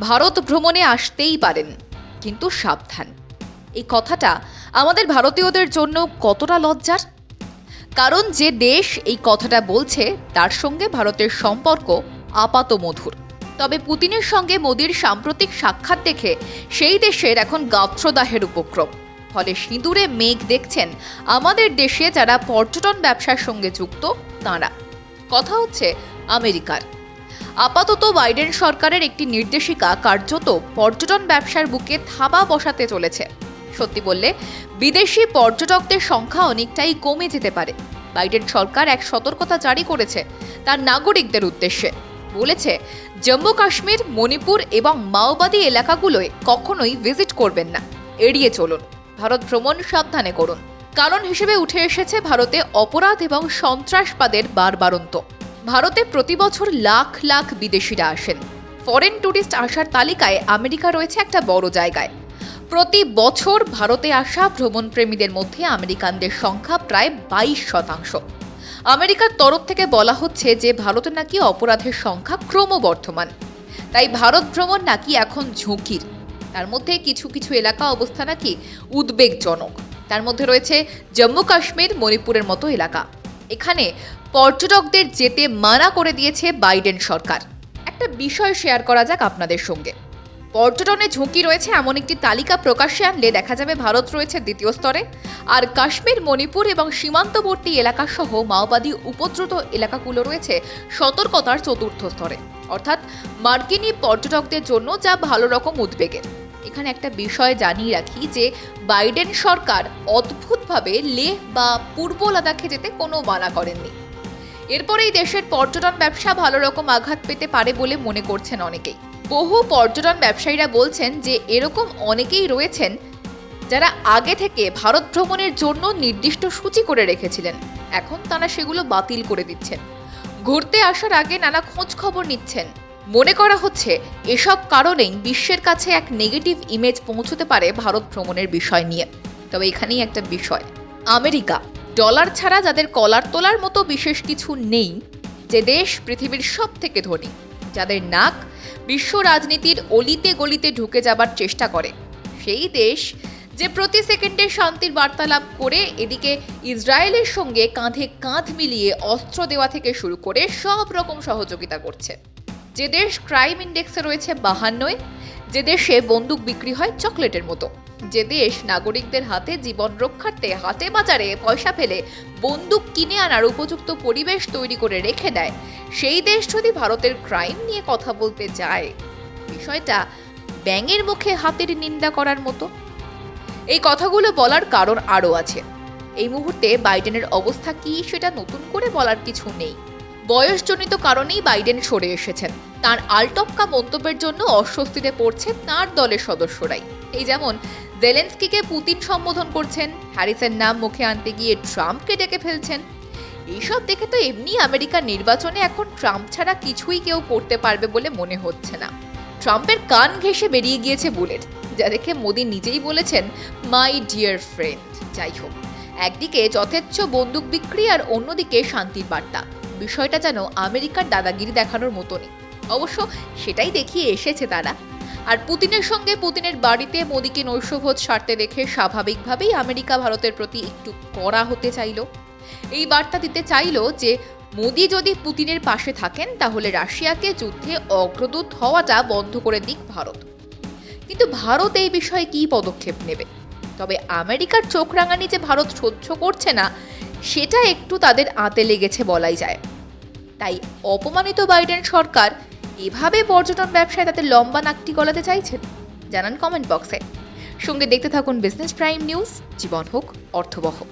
ভারত ভ্রমণে আসতেই পারেন, কিন্তু সাবধান। এই কথাটা আমাদের ভারতীয়দের জন্য কতটা লজ্জার? কারণ যে দেশ এই কথাটা বলছে, তার সঙ্গে ভারতের সম্পর্ক আপাত মধুর তবে পুতিনের সঙ্গে মোদির সাম্প্রতিক সাক্ষাৎ দেখে সেই দেশের এখন গাত্রদাহের উপক্রম। ফলে সিঁদুরে মেঘ দেখছেন আমাদের দেশে যারা পর্যটন ব্যবসার সঙ্গে যুক্ত, তাঁরা। কথা হচ্ছে আমেরিকার। আপাতত বাইডেন সরকারের একটি নির্দেশিকা কার্যত পর্যটন ব্যবসার বুকে থাবা বসাতে চলেছে। সত্যি বললে, বিদেশি পর্যটকদের সংখ্যা অনেকটাই কমে যেতে পারে। বাইডেন সরকার এক সতর্কতা জারি করেছে তার নাগরিকদের উদ্দেশ্যে। বলেছে, জম্মু কাশ্মীর, মণিপুর এবং মাওবাদী এলাকাগুলোয় কখনোই ভিজিট করবেন না। এড়িয়ে চলুন। ভারত ভ্রমণ সাবধানে করুন। কারণ হিসেবে উঠে এসেছে ভারতে অপরাধ এবং সন্ত্রাসবাদের বারবারন্ত। ভারতে প্রতি বছর লাখ লাখ বিদেশিরা আসেন। ফরেন ট্যুরিস্ট আসার তালিকায় আমেরিকা রয়েছে একটা বড় জায়গায়। প্রতি বছর ভারতে আসা ভ্রমণপ্রেমীদের মধ্যে আমেরিকানদের সংখ্যা প্রায় বাইশ শতাংশ। আমেরিকার তরফ থেকে বলা হচ্ছে যে ভারতে নাকি অপরাধের সংখ্যা ক্রমবর্ধমান। তাই ভারত ভ্রমণ নাকি এখন ঝুঁকির। তার মধ্যে কিছু কিছু এলাকা অবস্থা নাকি উদ্বেগজনক। তার মধ্যে রয়েছে জম্মু কাশ্মীর মণিপুরের মতো এলাকা। এখানে পর্যটকদের যেতে মানা করে দিয়েছে বাইডেন সরকার। একটা বিষয় শেয়ার করা যাক আপনাদের সঙ্গে। পর্যটনে ঝুঁকি রয়েছে এমন একটি তালিকা প্রকাশ্যে আনলে দেখা যাবে ভারত রয়েছে দ্বিতীয় স্তরে। আর কাশ্মীর, মণিপুর এবং সীমান্তবর্তী এলাকা সহ মাওবাদী উপদ্রুত এলাকাগুলো রয়েছে সতর্কতার চতুর্থ স্তরে। অর্থাৎ মার্কিনী পর্যটকদের জন্য যা ভালো রকম উদ্বেগের। এখানে একটা বিষয় জানিয়ে রাখি যে বাইডেন সরকার অদ্ভুতভাবে লেহ বা পূর্ব লাদাখে যেতে কোনো মানা করেননি। এরপরেই দেশের পর্যটন ব্যবসা ভালো রকম আঘাত পেতে পারে বলে মনে করছেন অনেকেই। বহু পর্যটন ব্যবসায়ীরা বলছেন যে এরকম অনেকেই রয়েছেন যারা আগে থেকে ভারত ভ্রমণের জন্য নির্দিষ্ট সূচি করে রেখেছিলেন। এখন তারা সেগুলো বাতিল করে দিচ্ছেন। ঘুরতে আসার আগে নানা খোঁজ খবর নিচ্ছেন। মনে করা হচ্ছে, এসব কারণেই বিশ্বের কাছে এক নেগেটিভ ইমেজ পৌঁছতে পারে ভারত ভ্রমণের বিষয় নিয়ে। তবে এখানেই একটা বিষয়। আমেরিকা ডলার ছাড়া যাদের কলার তোলার মতো বিশেষ কিছু নেই, যে দেশ পৃথিবীর সব থেকে ধনী, যাদের নাক বিশ্ব রাজনীতির অলিতে গলিতে ঢুকে যাবার চেষ্টা করে। সেই দেশ যে প্রতি সেকেন্ডে শান্তির বার্তালাপ করে, এদিকে ইসরায়েলের সঙ্গে কাঁধে কাঁধ মিলিয়ে অস্ত্র দেওয়া থেকে শুরু করে সব রকম সহযোগিতা করছে। যে দেশ ক্রাইম ইন্ডেক্সে রয়েছে বাহান্নয় যে দেশে বন্দুক বিক্রি হয় চকলেটের মতো। যে দেশ নাগরিকদের হাতে জীবন রক্ষার্থে হাতে বাজারে পয়সা ফেলে বন্দুক কিনে আনার উপযুক্ত পরিবেশ তৈরি করে রেখে দেয়, সেই দেশ যদি ভারতের ক্রাইম নিয়ে কথা বলতে যায়। বিষয়টা ব্যাঙের মুখে হাতের নিন্দা করার মতো। এই কথাগুলো বলার কারণ আরও আছে। এই মুহূর্তে বাইডেনের অবস্থা কি সেটা নতুন করে বলার কিছু নেই। বয়সজনিত কারণেই বাইডেন সরে এসেছেন। তার আলটপকা মন্তব্যের জন্য অস্বস্তিতে পড়ছে তার দলের সদস্যরাই। এই যেমন, জেলেন্সকিকে পুতিন সম্বোধন করছেন, হ্যারিসের নাম মুখে আনতে গিয়ে ট্রাম্পকে ডেকে ফেলছেন। এইসব দেখে তো এমনি আমেরিকার নির্বাচনে এখন ট্রাম্প ছাড়া কিছুই কেউ করতে পারবে বলে মনে হচ্ছে না। ট্রাম্পের কান ঘেঁষে বেরিয়ে গিয়েছে বুলেট, যা দেখে মোদি নিজেই বলেছেন মাই ডিয়ার ফ্রেন্ড যাই হোক। একদিকে যথেচ্ছ বন্দুক বিক্রি আর অন্যদিকে শান্তির বার্তা। বিষয়টা যেন আমেরিকার দাদাগিরি দেখানোর মতনই। অবশ্য সেটাই দেখিয়ে এসেছে তারা। আর পুতিনের সঙ্গে পুতিনের বাড়িতে মোদিকে নৈশভোজ সারতে দেখে স্বাভাবিকভাবেই আমেরিকা ভারতের প্রতি একটু কড়া হতে চাইল। এই বার্তা দিতে চাইলো যে, মোদি যদি পুতিনের পাশে থাকেন, তাহলে রাশিয়াকে যুদ্ধে অগ্রদূত হওয়াটা বন্ধ করে দিক ভারত। কিন্তু ভারত এই বিষয়ে কী পদক্ষেপ নেবে? তবে আমেরিকার চোখ রাঙানি যে ভারত সহ্য করছে না সেটা একটু তাদের আঁতে লেগেছে বলাই যায়। তাই অপমানিত বাইডেন সরকার এভাবে পর্যটন ব্যবসায় তাদের লম্বা নাকটি গলাতে চাইছেন। জানান কমেন্ট বক্সে। সঙ্গে দেখতে থাকুন বিজনেস প্রাইম নিউজ, জীবন হোক, অর্থবহ।